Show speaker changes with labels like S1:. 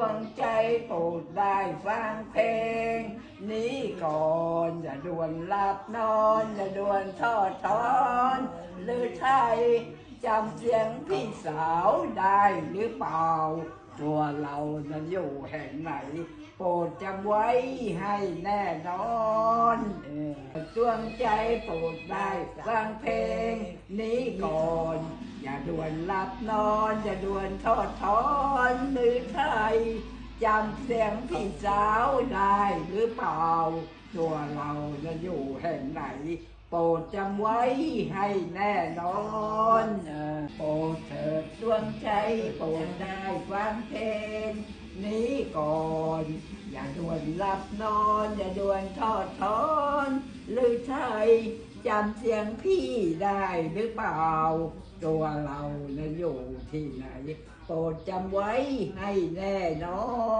S1: วงใจโปรดได้ฟังเพลง นี้ก่อนอย่าด่วนหลับนอน อย่าด่วนทอดถอนหรือไทยจำเสียงพี่สาวได้หรือเปล่า ตัวเรานั้นอยู่แห่งไหน โปรดจำไว้ให้แน่นอนดวงใจโปรดได้ฟังเพลง นี้ก่อน อย่าด่วนหลับนอน อย่าด่วนทอดถอนหรือ จำเสียงพี่สาวได้หรือเปล่า ตัวเราจะอยู่แห่งไหน โปรดจำไว้ให้แน่นอนโปรดเถิดดวงใจโปรดได้ฟังเพลงนี้ก่อน อย่าด่วนหลับนอน อย่าด่วนทอดถอน หรือไทย จำเสียงพี่ได้หรือเปล่า ตัวเรานะอยู่ที่ไหน โปรดจำไว้ให้แน่นอน